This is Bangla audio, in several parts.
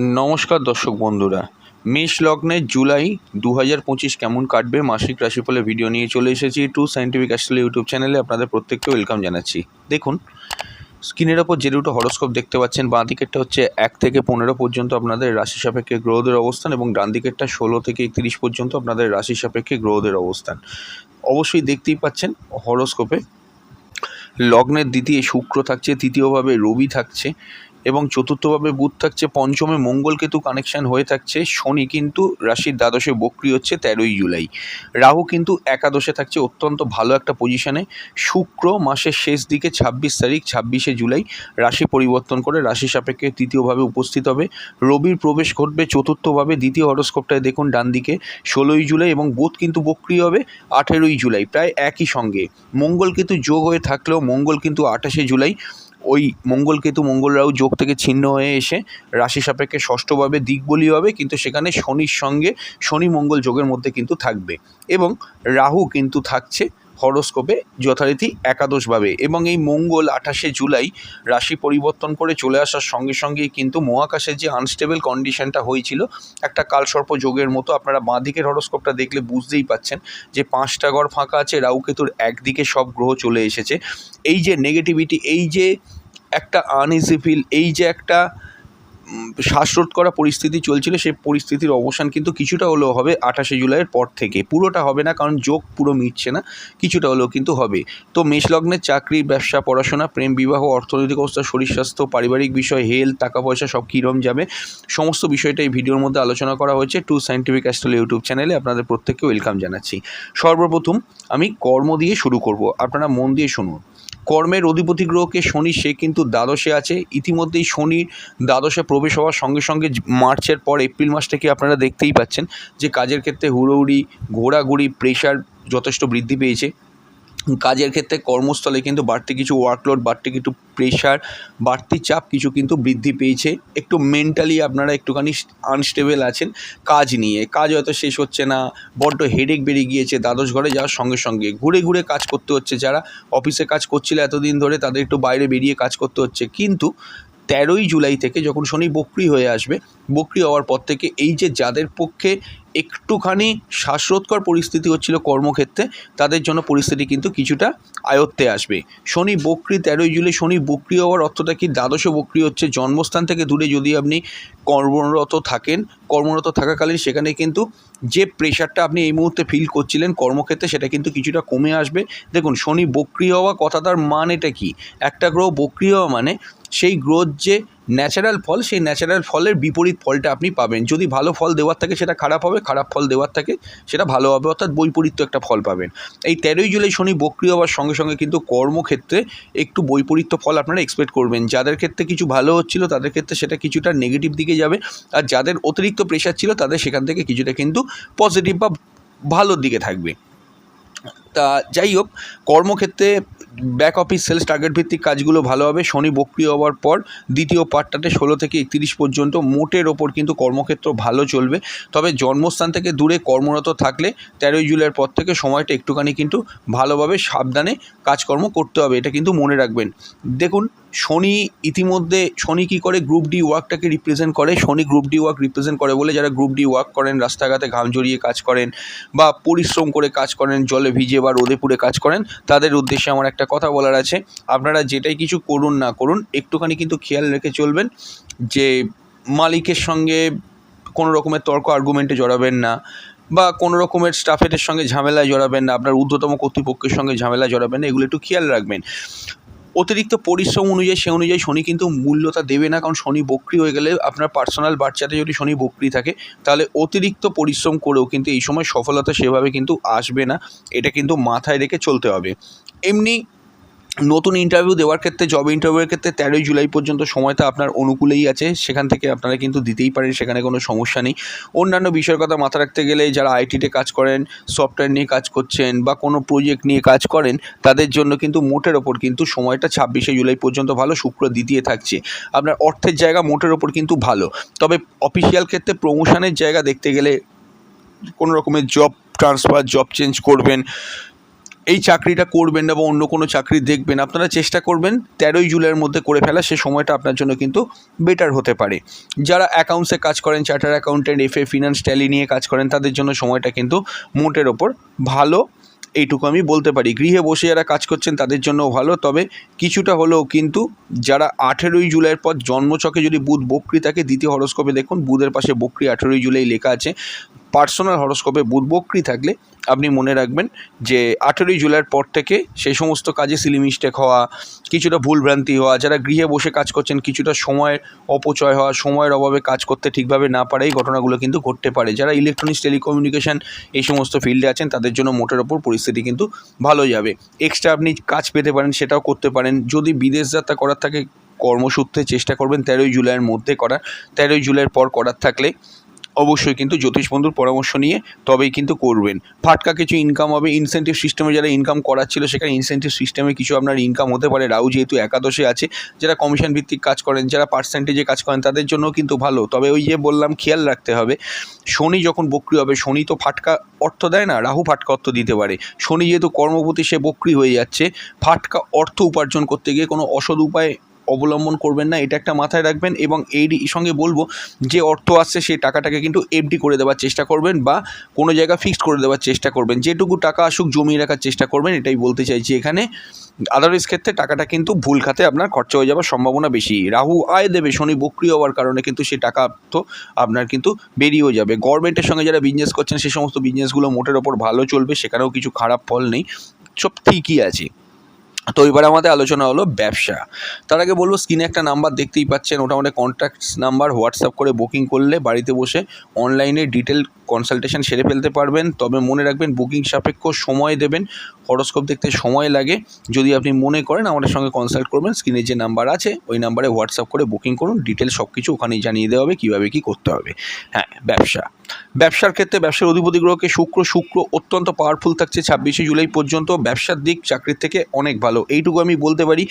নমস্কার দর্শক বন্ধুরা। মেষ লগ্নে জুলাই দু হাজার পঁচিশ কেমন কাটবে মাসিক রাশিফলের ভিডিও নিয়ে চলে এসেছি টু সাইন্টিফিক অ্যাস্ট্রোল ইউটিউব চ্যানেলে আপনাদের প্রত্যেককে ওয়েলকাম জানাচ্ছি। দেখুন স্ক্রিনের ওপর যে দুটো হরস্কোপ দেখতে পাচ্ছেন, বাঁ দিকেরটা হচ্ছে এক থেকে পনেরো পর্যন্ত আপনাদের রাশি সাপেক্ষে গ্রহদের অবস্থান এবং ডান দিকেরটা ষোলো থেকে একত্রিশ পর্যন্ত আপনাদের রাশি সাপেক্ষে গ্রহদের অবস্থান। অবশ্যই দেখতেই পাচ্ছেন হরস্কোপে লগ্নের দ্বিতীয় শুক্র থাকছে, তৃতীয়ভাবে রবি থাকছে এবং চতুর্থভাবে বুধ থাকছে, পঞ্চমে মঙ্গল কেতু কানেকশন হয়ে থাকছে, শনি কিন্তু রাশির দ্বাদশে বক্রি হচ্ছে তেরোই জুলাই। রাহু কিন্তু একাদশে থাকছে, অত্যন্ত ভালো একটা পজিশনে শুক্র মাসের শেষ দিকে, ছাব্বিশ তারিখ, ছাব্বিশে জুলাই, রাশি পরিবর্তন করে রাশি সাপেক্ষে তৃতীয়ভাবে উপস্থিত হবে। রবির প্রবেশ ঘটবে চতুর্থভাবে, দ্বিতীয় হরস্কোপটায় দেখুন ডান দিকে, ষোলোই জুলাই এবং বুধ কিন্তু বক্রি হবে আঠেরোই জুলাই, প্রায় একই সঙ্গে। মঙ্গল কিন্তু যোগ হয়ে থাকলেও মঙ্গল কিন্তু আঠাশে জুলাই ওই মঙ্গল কেতু মঙ্গল রাহু যোগ থেকে ছিন্ন হয়ে এসে রাশি সাপেক্ষে ষষ্ঠভাবে দিক বলি হবে, কিন্তু সেখানে শনির সঙ্গে শনি মঙ্গল যোগের মধ্যে কিন্তু থাকবে এবং রাহু কিন্তু থাকছে হরস্কোপে যথারীতি একাদশভাবে এবং এই মঙ্গল আঠাশে জুলাই রাশি পরিবর্তন করে চলে আসার সঙ্গে সঙ্গেই কিন্তু মহাকাশের যে আনস্টেবল কন্ডিশনটা হয়েছিল, একটা কালসর্প যোগের মতো আপনারা বাঁ দিকের হরস্কোপটা দেখলে বুঝতেই পাচ্ছেন যে পাঁচটা ঘর ফাঁকা আছে রাহুকেতুর একদিকে সব গ্রহ চলে এসেছে। এই যে নেগেটিভিটি এই যে একটা আনইজি ফিল এই যে একটা শ্বাসরোধ করা পরিস্থিতি চলছিল, সেই পরিস্থিতির অবসান কিন্তু কিছুটা হলেও হবে আঠাশে জুলাইয়ের পর থেকে। পুরোটা হবে না, কারণ যোগ পুরো মিটছে না, কিছুটা হলেও কিন্তু হবে। তো মেষলগ্নের চাকরি, ব্যবসা, পড়াশোনা, প্রেম, বিবাহ, অর্থনৈতিক অবস্থা, শরীর স্বাস্থ্য, পারিবারিক বিষয় হেলথ টাকা পয়সা সব কীরম যাবে। সমস্ত বিষয়টা এই ভিডিওর মধ্যে আলোচনা করা হয়েছে টু সাইন্টিফিক অ্যাস্ট্রোল ইউটিউব চ্যানেলে। আপনাদের প্রত্যেককে ওয়েলকাম জানাচ্ছি। সর্বপ্রথম আমি কর্ম দিয়ে শুরু করব। আপনারা মন দিয়ে শুনুন। কর্মের অধিপতি গ্রহকে শনি, সে কিন্তু দ্বাদশে আছে। ইতিমধ্যেই শনি দ্বাদশে প্রবেশ হওয়ার সঙ্গে সঙ্গে মার্চের পর এপ্রিল মাস থেকে আপনারা দেখতেই পাচ্ছেন যে কাজের ক্ষেত্রে হুড়োহুড়ি, ঘোরাঘুরি, প্রেশার যথেষ্ট বৃদ্ধি পেয়েছে। কাজের ক্ষেত্রে কর্মস্থলে কিন্তু বাড়তি কিছু ওয়ার্কলোড বাড়তি কিছু প্রেশার বাড়তি চাপ কিছু কিন্তু বৃদ্ধি পেয়েছে। একটু মেন্টালি আপনারা একটুখানি আনস্টেবল আছেন কাজ নিয়ে। কাজ হয়তো শেষ হচ্ছে না, বড্ড হেডেক বেরিয়ে গিয়েছে, দ্বাদশ ঘরে যাওয়ার সঙ্গে সঙ্গে। ঘুরে ঘুরে কাজ করতে হচ্ছে যারা। অফিসে কাজ করছিল এতদিন ধরে, তাদের একটু বাইরে বেরিয়ে কাজ করতে হচ্ছে। কিন্তু তেরোই জুলাই থেকে যখন শনি বক্রি হয়ে আসবে, বক্রি হওয়ার পর থেকে এই যে যাদের পক্ষে একটুখানি শ্বাসরোধকর পরিস্থিতি হচ্ছিল কর্মক্ষেত্রে, তাদের জন্য পরিস্থিতি কিন্তু কিছুটা আয়ত্তে আসবে। শনি বক্রি তেরোই জুলাই, শনি বক্রি হওয়ার অর্থটা কি? দ্বাদশ বক্রি হচ্ছে জন্মস্থান থেকে দূরে যদি আপনি কর্মরত থাকেন, কর্মরত থাকাকালীন সেখানে কিন্তু যে প্রেশারটা আপনি এই মুহূর্তে ফিল করছিলেন কর্মক্ষেত্রে, সেটা কিন্তু কিছুটা কমে আসবে। দেখুন, শনি বক্রি হওয়া কথাটার মানেটা কি? একটা গ্রহ বক্রি হওয়া মানে সেই গ্রোথ যে ন্যাচারাল ফল, সেই ন্যাচারাল ফলের বিপরীত ফলটা আপনি পাবেন। যদি ভালো ফল দেওয়ার থাকে, সেটা খারাপ হবে, খারাপ ফল দেওয়ার থাকে, সেটা ভালো হবে, অর্থাৎ বৈপরীত্য একটা ফল পাবেন। এই তেরোই জুলাই শনি বক্রি হওয়ার সঙ্গে সঙ্গে কিন্তু কর্মক্ষেত্রে একটু বৈপরীত্য ফল আপনারা এক্সপেক্ট করবেন। যাদের ক্ষেত্রে কিছু ভালো হচ্ছিল, তাদের ক্ষেত্রে সেটা কিছুটা নেগেটিভ দিকে যাবে। আর যাদের অতিরিক্ত প্রেশার ছিল, তাদের সেখান থেকে কিছুটা কিন্তু পজিটিভ বা ভালোর দিকে থাকবে। তা যাই হোক, কর্মক্ষেত্রে ব্যাক অফিস সেলস টার্গেট ভিত্তিক কাজগুলো ভালো হবে। শনি বক্রি হওয়ার পর দ্বিতীয় পার্টটাতে ষোলো থেকে একত্রিশ পর্যন্ত মোটের ওপর কিন্তু কর্মক্ষেত্র ভালো চলবে। তবে জন্মস্থান থেকে দূরে কর্মরত থাকলে তেরোই জুলাইয়ের পর থেকে সময়টা একটুখানি কিন্তু ভালোভাবে সাবধানে কাজকর্ম করতে হবে, এটা কিন্তু মনে রাখবেন। দেখুন, শনি ইতিমধ্যে, শনি কী করে গ্রুপ ডি ওয়ার্কটাকে রিপ্রেজেন্ট করে? শনি গ্রুপ ডি ওয়ার্ক রিপ্রেজেন্ট করে বলে যারা গ্রুপ ডি ওয়ার্ক করেন, রাস্তাঘাটে ঘাম জড়িয়ে কাজ করেন বা পরিশ্রম করে কাজ করেন, জলে ভিজে বা রোদে পুড়ে কাজ করেন, তাদের উদ্দেশ্যে আমার একটা কথা বলার আছে। আপনারা যেটাই কিছু করুন না করুন, একটুখানি কিন্তু খেয়াল রেখে চলবেন যে মালিকের সঙ্গে কোনো রকমের তর্ক আর্গুমেন্টে জড়াবেন না বা কোনো রকমের স্টাফের সঙ্গে ঝামেলায় জড়াবেন না, আপনার ঊর্ধ্বতম কর্তৃপক্ষের সঙ্গে ঝামেলায় জড়াবেন না, এগুলো একটু খেয়াল রাখবেন। অতিরিক্ত পরিশ্রম অনুযায়ী, সে অনুযায়ী শনি কিন্তু মূল্যতা দেবে না, কারণ শনি বক্রি হয়ে গেলে আপনার পার্সোনাল বাচ্চাতে যদি শনি বক্রি থাকে, তাহলে অতিরিক্ত পরিশ্রম করেও কিন্তু এই সময় সফলতা সেভাবে কিন্তু আসবে না, এটা কিন্তু মাথায় রেখে চলতে হবে। এমনি নতুন ইন্টারভিউ দেওয়ার ক্ষেত্রে জব ইন্টারভিউয়ের ক্ষেত্রে তেরোই জুলাই পর্যন্ত সময়টা আপনার অনুকূলেই আছে। সেখান থেকে আপনারা কিন্তু দিতেই পারেন, সেখানে কোনো সমস্যা নেই। অন্যান্য বিষয়ের কথা মাথা রাখতে গেলে যারা আইটিতে কাজ করেন সফটওয়্যার নিয়ে কাজ করছেন বা কোনো প্রজেক্ট নিয়ে কাজ করেন, তাদের জন্য কিন্তু মোটের ওপর কিন্তু সময়টা ছাব্বিশে জুলাই পর্যন্ত ভালো, শুক্র দ্বিতীয় থাকছে। আপনার অর্থের জায়গা মোটের ওপর কিন্তু ভালো। তবে অফিসিয়াল ক্ষেত্রে প্রমোশনের জায়গা দেখতে গেলে কোনো রকমের জব ট্রান্সফার জব চেঞ্জ করবেন এই চাকরিটা করবেন না বা অন্য কোনো চাকরি দেখবেন, আপনারা চেষ্টা করবেন তেরোই জুলাইয়ের মধ্যে করে ফেলা, সে সময়টা আপনার জন্য কিন্তু বেটার হতে পারে। যারা অ্যাকাউন্টসে কাজ করেন charter accountant F A finance tally নিয়ে কাজ করেন, তাদের জন্য সময়টা কিন্তু মোটের ওপর ভালো। এইটুকু আমি বলতে পারি। গৃহে বসে যারা কাজ করছেন, তাদের জন্যও ভালো। তবে কিছুটা হলেও কিন্তু যারা আঠেরোই জুলাইয়ের পর জন্মচকে যদি বুধ বক্রি থাকে, দ্বিতীয় হরস্কোপে দেখুন, বুধের পাশে বক্রি আঠেরোই জুলাই লেখা আছে। পার্সোনাল হরস্কোপে বুধ বক্রি থাকলে আপনি মনে রাখবেন যে আঠেরোই জুলাইয়ের পর থেকে সেই সমস্ত কাজে সিলি মিস্টেক হওয়া, কিছুটা ভুলভ্রান্তি হওয়া, যারা গৃহে বসে কাজ করছেন, কিছুটা সময়ের অপচয় হওয়া, সময়ের অভাবে কাজ করতে ঠিকভাবে না পারে, এই ঘটনাগুলো কিন্তু ঘটতে পারে। যারা ইলেকট্রনিক্স টেলিকমিউনিকেশন এই সমস্ত ফিল্ডে আছেন, তাদের জন্য মোটের ওপর পরিস্থিতি কিন্তু ভালো যাবে। এক্সট্রা আপনি কাজ পেতে পারেন, সেটাও করতে পারেন। যদি বিদেশ যাত্রা করার থাকে, কর্মসূত্রে চেষ্টা করবেন তেরোই জুলাইয়ের মধ্যে করার। তেরোই জুলাইয়ের পর করার থাকলে অবশ্যই কিন্তু জ্যোতিষ বন্ধুর পরামর্শ নিয়ে তবেই কিন্তু করবেন। ফাটকা কিছু ইনকাম হবে ইনসেন্টিভ সিস্টেমে যারা ইনকাম করার ছিল সেখানে ইনসেন্টিভ সিস্টেমে কিছু আপনার ইনকাম হতে পারে। রাহু যেহেতু একাদশে আছে, যারা কমিশন ভিত্তিক কাজ করেন, যারা পার্সেন্টেজে কাজ করেন, তাদের জন্য কিন্তু ভালো। তবে ওই যে বললাম, খেয়াল রাখতে হবে, শনি যখন বক্রি হবে, শনি তো ফাটকা অর্থ দেয় না, রাহু ফাটকা অর্থ দিতে পারে। শনি যেহেতু কর্মপতি, সে বক্রি হয়ে যাচ্ছে। ফাটকা অর্থ উপার্জন করতে গিয়ে কোনো অসৎ উপায় অবলম্বন করবেন না, এটা একটা মাথায় রাখবেন এবং এই সঙ্গে বলব যে অর্থ আসছে সেই টাকাটাকে কিন্তু এফডি করে দেওয়ার চেষ্টা করবেন বা কোনো জায়গা ফিক্সড করে দেওয়ার চেষ্টা করবেন। যেটুকু টাকা আসুক, জমিয়ে রাখার চেষ্টা করবেন, এটাই বলতে চাইছি এখানে। আদারওয়াইজ ক্ষেত্রে টাকাটা কিন্তু ভুল খাতে আপনার খরচা হয়ে যাওয়ার সম্ভাবনা বেশি। রাহু আয় দেবে, শনি বক্রি হওয়ার কারণে কিন্তু সেই টাকা তো আপনার কিন্তু বেরিয়েও যাবে। গভর্নমেন্টের সঙ্গে যারা বিজনেস করছেন সেই সমস্ত বিজনেসগুলো মোটের ওপর ভালো চলবে, সেখানেও কিছু খারাপ ফল নেই। সব ঠিকই আছে। তো এবারে আমাদের আলোচনা হলো ব্যবসা। তার আগে বলব, স্ক্রিনে একটা নাম্বার দেখতেই পাচ্ছেন, ওটা আমাদের কন্ট্যাক্ট নাম্বার হোয়াটসঅ্যাপ করে বুকিং করলে বাড়িতে বসে অনলাইনে ডিটেল কনসালটেশন সেরে ফেলতে পারবেন। তবে মনে রাখবেন বুকিং সাপেক্ষ সময় দেবেন হরস্কোপ দেখতে সময় লাগে। যদি আপনি মনে করেন আমাদের সঙ্গে কনসাল্ট করবেন স্ক্রিনে যে নাম্বার আছে, ওই নাম্বারে হোয়াটসঅ্যাপ করে বুকিং করুন ডিটেল সব কিছু ওখানেই জানিয়ে দেওয়া হবে, কীভাবে কী করতে হবে। হ্যাঁ ব্যবসা। ব্যবসার ক্ষেত্রে ব্যবসার অধিপতি গ্রহকে শুক্র শুক্র অত্যন্ত পাওয়ারফুল থাকছে ছাব্বিশে জুলাই পর্যন্ত। ব্যবসার দিক চাকরির থেকে অনেক ভালো। এইটুকু আমি বলতে পারি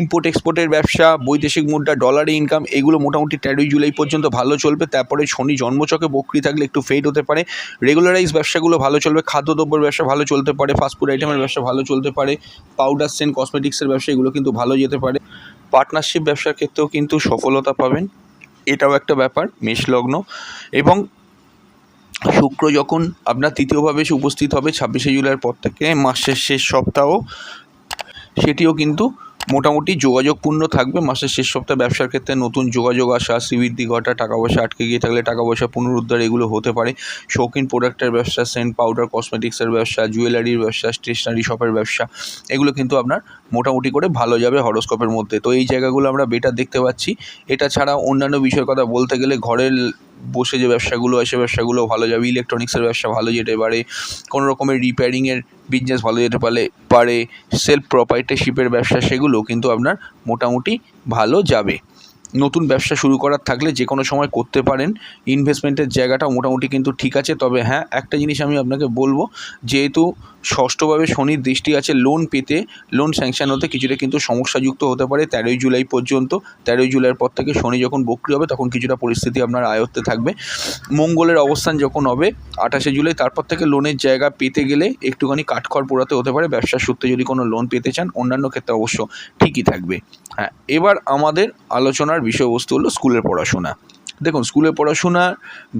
ইম্পোর্ট এক্সপোর্টের ব্যবসা, বৈদেশিক মুদ্রা ডলারে ইনকাম এগুলো মোটামুটি তেরোই জুলাই পর্যন্ত ভালো চলবে। তারপরে শনি জন্মচকে বকরি থাকলে একটু ফেড হতে পারে। রেগুলারাইজ ব্যবসাগুলো ভালো চলবে। খাদ্যদ্রব্যের ব্যবসা ভালো চলতে পারে। ফাস্টফুড আইটেমের ব্যবসা ভালো চলতে পারে। পাউডার সেন্ট কসমেটিক্সের ব্যবসা এগুলো কিন্তু ভালো যেতে পারে। পার্টনারশিপ ব্যবসার ক্ষেত্রেও কিন্তু সফলতা পাবেন। এটাও একটা ব্যাপার মেষ লগ্ন এবং শুক্র যখন আপনার তৃতীয়ভাবে উপস্থিত হবে ছাব্বিশে জুলাইয়ের পর থেকে, মাসের শেষ সপ্তাহ, সেটিও কিন্তু মোটামুটি যোগাযোগপূর্ণ থাকবে, মাসের শেষ সপ্তাহে ব্যবসার ক্ষেত্রে নতুন যোগাযোগ আসা, শ্রীবৃদ্ধি ঘটা, টাকা পয়সা আটকে গিয়ে থাকলে টাকা পয়সা পুনরুদ্ধার এগুলো হতে পারে। শৌখিন প্রোডাক্টের ব্যবসা, সেন্ট পাউডার, কসমেটিক্সের ব্যবসা, জুয়েলারির ব্যবসা, স্টেশনারি শপের ব্যবসা, এগুলো কিন্তু আপনার মোটামুটি করে ভালো যাবে হরস্কোপের মধ্যে। তো এই জায়গাগুলো আমরা বেটার দেখতে পাচ্ছি। এটা ছাড়া অন্যান্য বিষয়ের কথা বলতে গেলে ঘরের বসে যে ব্যবসাগুলো হয় সে ব্যবসাগুলো ভালো যাবে। ইলেকট্রনিক্সের ব্যবসা ভালো যেতে পারে। কোনো রকমের রিপেয়ারিংয়ের বিজনেস ভালো যেতে পারে পারে। সেলফ প্রপার্টিশিপের ব্যবসা সেগুলো কিন্তু আপনার মোটামুটি ভালো যাবে। নতুন ব্যবসা শুরু করার থাকলে যে কোনো সময় করতে পারেন। ইনভেস্টমেন্টের জায়গাটা মোটামুটি কিন্তু ঠিক আছে। তবে হ্যাঁ একটা জিনিস আমি আপনাকে বলব। যেহেতু ষষ্ঠভাবে শনির দৃষ্টি আছে লোন পেতে। লোন স্যাংশন হতে কিছুটা কিন্তু সমস্যাযুক্ত হতে পারে তেরোই জুলাই পর্যন্ত। তেরোই জুলাইয়ের পর থেকে শনি যখন বক্রি হবে, তখন কিছুটা পরিস্থিতি আপনার আয়ত্তে থাকবে। মঙ্গলের অবস্থান যখন হবে, আঠাশে জুলাই, তারপর থেকে লোনের জায়গা পেতে গেলে একটুখানি কাঠখড় পোড়াতে হতে পারে। ব্যবসার সূত্রে যদি কোনো লোন পেতে চান, অন্যান্য ক্ষেত্রে অবশ্য ঠিকই থাকবে। হ্যাঁ এবার আমাদের আলোচনার বিষয়বস্তু হলো স্কুলের পড়াশোনা। দেখুন, স্কুলে পড়াশোনা,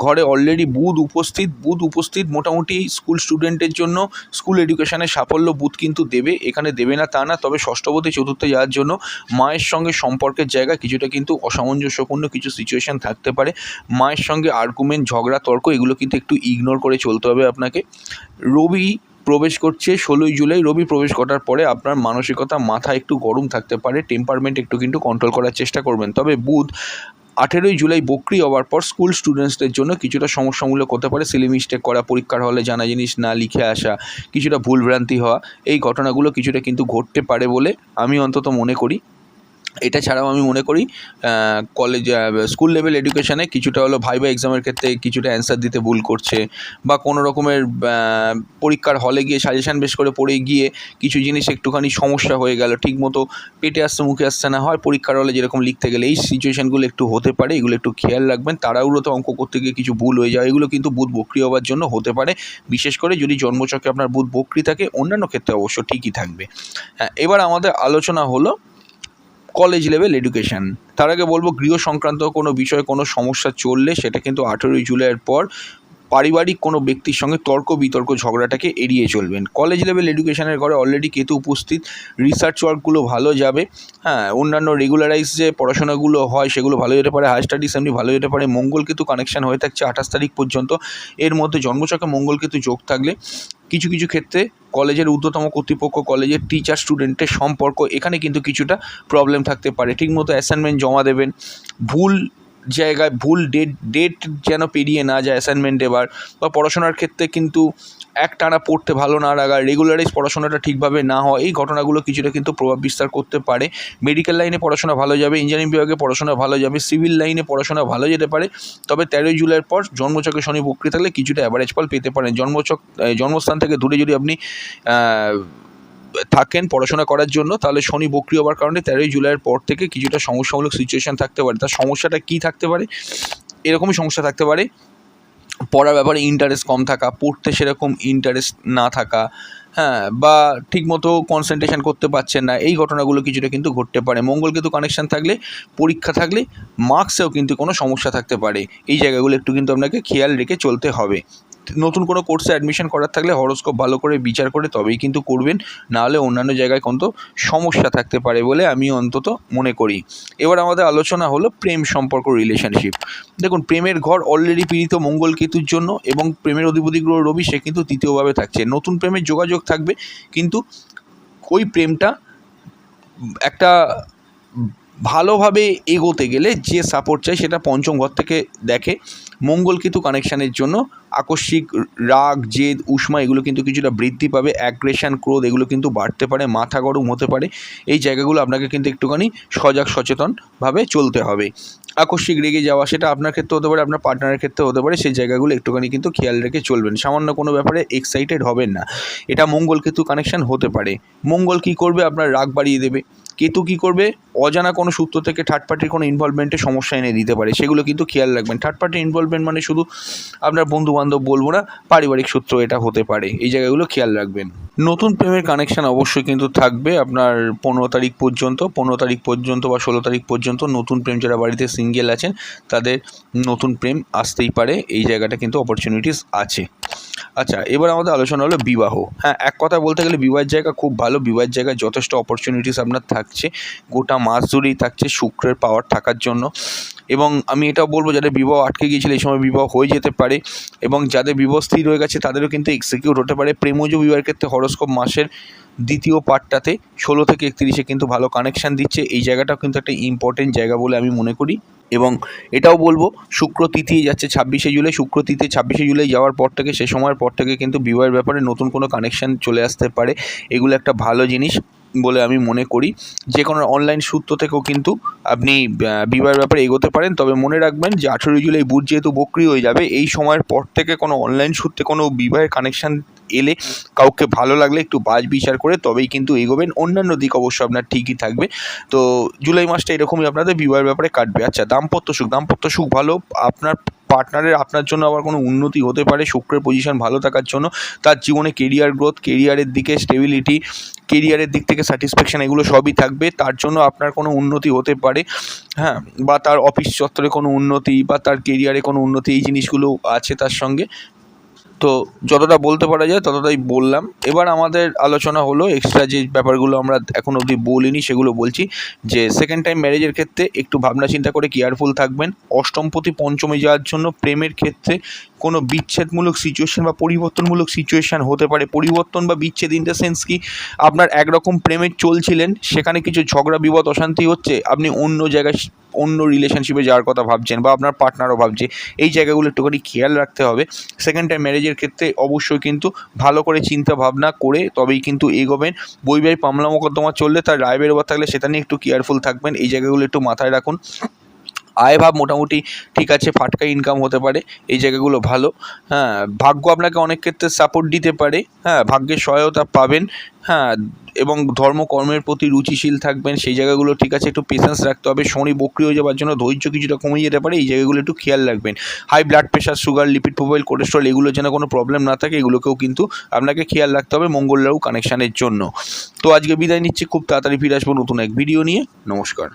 ঘরে অলরেডি বুধ উপস্থিত বুধ উপস্থিত মোটামুটি স্কুল স্টুডেন্টের জন্য স্কুল এডুকেশনের সাফল্য বুধ কিন্তু দেবে, এখানে দেবে না তা না, তবে ষষ্ঠপতি চতুর্থে যাওয়ার জন্য মায়ের সঙ্গে সম্পর্কের জায়গা কিছুটা কিন্তু অসামঞ্জস্যপূর্ণ কিছু সিচুয়েশান থাকতে পারে। মায়ের সঙ্গে আর্গুমেন্ট ঝগড়া, তর্ক এগুলো কিন্তু একটু ইগনোর করে চলতে হবে আপনাকে। রবি প্রবেশ করছে ষোলোই জুলাই, রবি প্রবেশ করার পরে আপনার মানসিকতা মাথা একটু গরম থাকতে পারে টেম্পারমেন্ট একটু কিন্তু কন্ট্রোল করার চেষ্টা করবেন। তবে বুধ আঠেরোই জুলাই বকরি হওয়ার পর স্কুল স্টুডেন্টসদের জন্য কিছুটা সমস্যামূলক হতে পারে। সিলি মিস্টেক করা, পরীক্ষার হলে জানা জিনিস না লিখে আসা, কিছুটা ভুলভ্রান্তি হওয়া, এই ঘটনাগুলো কিছুটা কিন্তু ঘটতে পারে বলে আমি অন্তত মনে করি। এটা ছাড়াও আমি মনে করি কলেজ স্কুল লেভেল এডুকেশানে কিছুটা হলো ভাইবা এক্সামের ক্ষেত্রে কিছুটা অ্যান্সার দিতে ভুল করছে বা কোনো রকমের পরীক্ষার হলে গিয়ে সাজেশান বেশ করে পড়ে গিয়ে কিছু জিনিস একটুখানি সমস্যা হয়ে গেল, ঠিকমতো পেটে আসতে মুখে আসছে না, হয় পরীক্ষার হলে যেরকম লিখতে গেলে এই সিচুয়েশানগুলো একটু হতে পারে, এগুলো একটু খেয়াল রাখবেন তাড়াহুড়োতে অঙ্ক করতে গিয়ে কিছু ভুল হয়ে যায়, এগুলো কিন্তু বুধ বক্রি হওয়ার জন্য হতে পারে, বিশেষ করে যদি জন্মচক্রে আপনার বুধ বক্রি থাকে, অন্যান্য ক্ষেত্রে অবশ্য ঠিকই থাকবে। এবার আমাদের আলোচনা হলো কলেজ লেভেল এডুকেশান তার আগে বলব, গৃহ সংক্রান্ত কোনো বিষয়ে কোনো সমস্যা চললে সেটা কিন্তু আঠেরোই জুলাইয়ের পর পারিবারিক কোনো ব্যক্তির সঙ্গে তর্ক বিতর্ক ঝগড়াটাকে এড়িয়ে চলবেন। কলেজ লেভেল এডুকেশনের ঘরে অলরেডি কেতু উপস্থিত। রিসার্চ ওয়ার্কগুলো ভালো যাবে। হ্যাঁ অন্যান্য রেগুলারাইজ যে পড়াশোনাগুলো হয়, সেগুলো ভালো যেতে পারে। হায়ার স্টাডিজ এমনি ভালো যেতে পারে। মঙ্গল কেতু কানেকশন হয়ে থাকছে আঠাশ তারিখ পর্যন্ত। এর মধ্যে জন্মচকে মঙ্গল কেতু যোগ থাকলে কিছু কিছু ক্ষেত্রে কলেজের ঊর্ধ্বতম কর্তৃপক্ষ কলেজের টিচার স্টুডেন্টের সম্পর্ক, এখানে কিন্তু কিছুটা প্রবলেম থাকতে পারে। ঠিকমতো অ্যাসাইনমেন্ট জমা দেবেন। ভুল জায়গায় ভুল ডেট ডেট যেন পেরিয়ে না যায় অ্যাসাইনমেন্ট এবার বা পড়াশোনার ক্ষেত্রে কিন্তু একটানা পড়তে ভালো না লাগা রেগুলারাইজ পড়াশোনাটা ঠিকভাবে না হওয়া, এই ঘটনাগুলো কিছুটা কিন্তু প্রভাব বিস্তার করতে পারে। মেডিকেল লাইনে পড়াশোনা ভালো যাবে ইঞ্জিনিয়ারিং বিভাগে পড়াশোনা ভালো যাবে সিভিল লাইনে পড়াশোনা ভালো যেতে পারে, তবে তেরোই জুলাইয়ের পর জন্মচকে শনি বক্রি থাকলে কিছুটা অ্যাভারেজ ফল পেতে পারেন। জন্মচক জন্মস্থান থেকে দূরে যদি আপনি থাকেন পড়াশোনা করার জন্য, তাহলে শনি বক্রি হওয়ার কারণে তেরোই জুলাইয়ের পর থেকে কিছুটা সমস্যামূলক সিচুয়েশান থাকতে পারে। তার সমস্যাটা কী থাকতে পারে? এরকমই সমস্যা থাকতে পারে। পড়ার ব্যাপারে ইন্টারেস্ট কম থাকা, পড়তে সেরকম ইন্টারেস্ট না থাকা হ্যাঁ বা ঠিকমতো কনসেন্ট্রেশন করতে পারছেন না, এই ঘটনাগুলো কিছুটা কিন্তু ঘটতে পারে। মঙ্গল কিন্তু কানেকশান থাকলে, পরীক্ষা থাকলে মার্কসেও কিন্তু কোনো সমস্যা থাকতে পারে। এই জায়গাগুলো একটু কিন্তু আপনাকে খেয়াল রেখে চলতে হবে। নতুন কোনো কোর্সে অ্যাডমিশন করার থাকলে হরস্কোপ ভালো করে বিচার করে তবেই কিন্তু করবেন। নাহলে অন্যান্য জায়গায় কিন্তু সমস্যা থাকতে পারে বলে আমি অন্তত মনে করি। এবার আমাদের আলোচনা হলো প্রেম সম্পর্ক রিলেশনশিপ দেখুন, প্রেমের ঘর অলরেডি পীড়িত মঙ্গল কেতুর জন্য এবং প্রেমের অধিপতি গ্রহ রবি সে কিন্তু তৃতীয়ভাবে থাকছে। নতুন প্রেমের যোগাযোগ থাকবে, কিন্তু ওই প্রেমটা একটা ভালোভাবে এগোতে গেলে যে সাপোর্ট চাই সেটা পঞ্চম ঘর থেকে দেখে মঙ্গল কেতু কানেকশানের জন্য আকস্মিক রাগ, জেদ, উষ্মা এগুলো কিন্তু কিছুটা বৃদ্ধি পাবে। অ্যাগ্রেশন ক্রোধ এগুলো কিন্তু বাড়তে পারে, মাথা গরম হতে পারে। এই জায়গাগুলো আপনাকে কিন্তু একটুখানি সজাগ, সচেতনভাবে চলতে হবে। আকস্মিক রেগে যাওয়া সেটা আপনার ক্ষেত্রে হতে পারে, আপনার পার্টনারের ক্ষেত্রে হতে পারে, সেই জায়গাগুলো একটুখানি কিন্তু খেয়াল রেখে চলবেন। সামান্য কোনো ব্যাপারে এক্সাইটেড হবেন না। এটা মঙ্গল কেতু কানেকশন হতে পারে। মঙ্গল কী করবে? আপনার রাগ বাড়িয়ে দেবে। কেতু কী করবে? অজানা কোনো সূত্র থেকে থার্ড পার্টির কোনো ইনভলভমেন্টে সমস্যা এনে দিতে পারে, সেগুলো কিন্তু খেয়াল রাখবেন। থার্ড পার্টির ইনভলভমেন্ট মানে শুধু আপনার বন্ধু বান্ধব বলব না, পারিবারিক সূত্র এটা হতে পারে, এই জায়গাগুলো খেয়াল রাখবেন। নতুন প্রেমের কানেকশান অবশ্যই কিন্তু থাকবে আপনার পনেরো তারিখ পর্যন্ত, পনেরো তারিখ পর্যন্ত বা ষোলো তারিখ পর্যন্ত নতুন প্রেম যারা বাড়িতে সিঙ্গেল আছেন, তাদের নতুন প্রেম আসতেই পারে, এই জায়গাটা কিন্তু অপরচুনিটিস আছে। আচ্ছা এবার আমাদের আলোচনা হলো বিবাহ। হ্যাঁ এক কথা বলতে গেলে বিবাহের জায়গা খুব ভালো, বিবাহের জায়গায় যথেষ্ট অপরচুনিটিস আপনার থাকছে, গোটা মাস জুড়েই থাকছে শুক্রের পাওয়ার থাকার জন্য। এবং আমি এটাও বলব, যাদের বিবাহ আটকে গিয়েছিল, এই সময় বিবাহ হয়ে যেতে পারে এবং যাদের বিবাহ স্থির হয়ে গেছে, তাদেরও কিন্তু এক্সিকিউট হতে পারে। প্রেমজ বিবাহের ক্ষেত্রে হরস্কোপ মাসের দ্বিতীয় পার্টটাতে ষোলো থেকে একত্রিশে কিন্তু ভালো কানেকশান দিচ্ছে। এই জায়গাটাও কিন্তু একটা ইম্পর্টেন্ট জায়গা বলে আমি মনে করি। এবং এটাও বলব, শুক্র তৃতীয় যাচ্ছে ছাব্বিশে জুলাই। শুক্র তিথি ছাব্বিশে জুলাই যাওয়ার পর থেকে, সে সময়ের পর থেকে কিন্তু বিবাহের ব্যাপারে নতুন কোনো কানেকশান চলে আসতে পারে। এগুলো একটা ভালো জিনিস। বলে আমি মনে করি। যে কোনো অনলাইন সূত্র থেকেও কিন্তু আপনি বিবাহের ব্যাপারে এগোতে পারেন। তবে মনে রাখবেন যে আঠেরোই জুলাই বুধ যেহেতু বক্রি হয়ে যাবে, এই সময়ের পর থেকে কোনো অনলাইন সূত্রে কোনো বিবাহের কানেকশান এলে কাউকে ভালো লাগলে একটু বাজ বিচার করে তবেই কিন্তু এগোবেন। অন্যান্য দিক অবশ্য আপনার ঠিকই থাকবে। তো জুলাই মাসটা এরকমই আপনাদের বিবাহের ব্যাপারে কাটবে। আচ্ছা দাম্পত্য সুখ। দাম্পত্য সুখ ভালো। আপনার পার্টনারের আপনার জন্য আবার কোনো উন্নতি হতে পারে, শুক্রের পজিশন ভালো থাকার জন্য। তার জীবনে কেরিয়ার গ্রোথ কেরিয়ারের দিকে স্টেবিলিটি কেরিয়ারের দিক থেকে স্যাটিসফ্যাকশান এগুলো সবই থাকবে। তার জন্য আপনার কোনো উন্নতি হতে পারে হ্যাঁ বা তার অফিস চত্বরে কোনো উন্নতি বা তার কেরিয়ারে কোনো উন্নতি এই জিনিসগুলো আছে তার সঙ্গে। তো যতটা বলতে পারা যায় ততটাই বললাম। এবার আমাদের আলোচনা হলো এক্সট্রা যে ব্যাপারগুলো আমরা এখন অবধি বলিনি সেগুলো বলছি যে সেকেন্ড টাইম ম্যারেজের ক্ষেত্রে একটু ভাবনা চিন্তা করে কেয়ারফুল থাকবেন। অষ্টমপতি পঞ্চমে যাওয়ার জন্য প্রেমের ক্ষেত্রে কোনো বিচ্ছেদমূলক সিচুয়েশন বা পরিবর্তনমূলক সিচুয়েশান হতে পারে। পরিবর্তন বা বিচ্ছেদ ইন দ্য সেন্স কি আপনার একরকম প্রেমে চলছিলেন, সেখানে কিছু ঝগড়া, বিবাদ, অশান্তি হচ্ছে, আপনি অন্য জায়গায় অন্য রিলেশনশিপে যাওয়ার কথা ভাবছেন বা আপনার পার্টনারও ভাবছে, এই জায়গাগুলো একটুখানি খেয়াল রাখতে হবে। সেকেন্ড টাইম ম্যারেজের ক্ষেত্রে অবশ্যই কিন্তু ভালো করে চিন্তা ভাবনা করে তবেই কিন্তু এগোবেন। বই মামলা মোকদ্দমা চললে তার রায় বেরোবার থাকলে সেটা নিয়ে একটু কেয়ারফুল থাকবেন। এই জায়গাগুলো একটু মাথায় রাখুন। আয় ভাব মোটামুটি ঠিক আছে, ফাটকা ইনকাম হতে পারে, এই জায়গাগুলো ভালো। হ্যাঁ ভাগ্য আপনাকে অনেক ক্ষেত্রে সাপোর্ট দিতে পারে হ্যাঁ ভাগ্যের সহায়তা পাবেন হ্যাঁ এবং ধর্মকর্মের প্রতি রুচিশীল থাকবেন, সেই জায়গাগুলো ঠিক আছে, একটু পেশেন্স রাখতে হবে, শনি বক্রি হয়ে যাওয়ার জন্য ধৈর্য কিছুটা কমে যেতে পারে, এই জায়গাগুলো একটু খেয়াল রাখবেন। High blood pressure sugar lipid profile cholesterol এগুলো যেন কোনো প্রবলেম না থাকে, এগুলোকেও কিন্তু আপনাকে খেয়াল রাখতে হবে মঙ্গল রাহু কানেকশানের জন্য। তো আজকে বিদায় নিচ্ছি, খুব তাড়াতাড়ি ফিরে আসব নতুন এক ভিডিও নিয়ে, নমস্কার।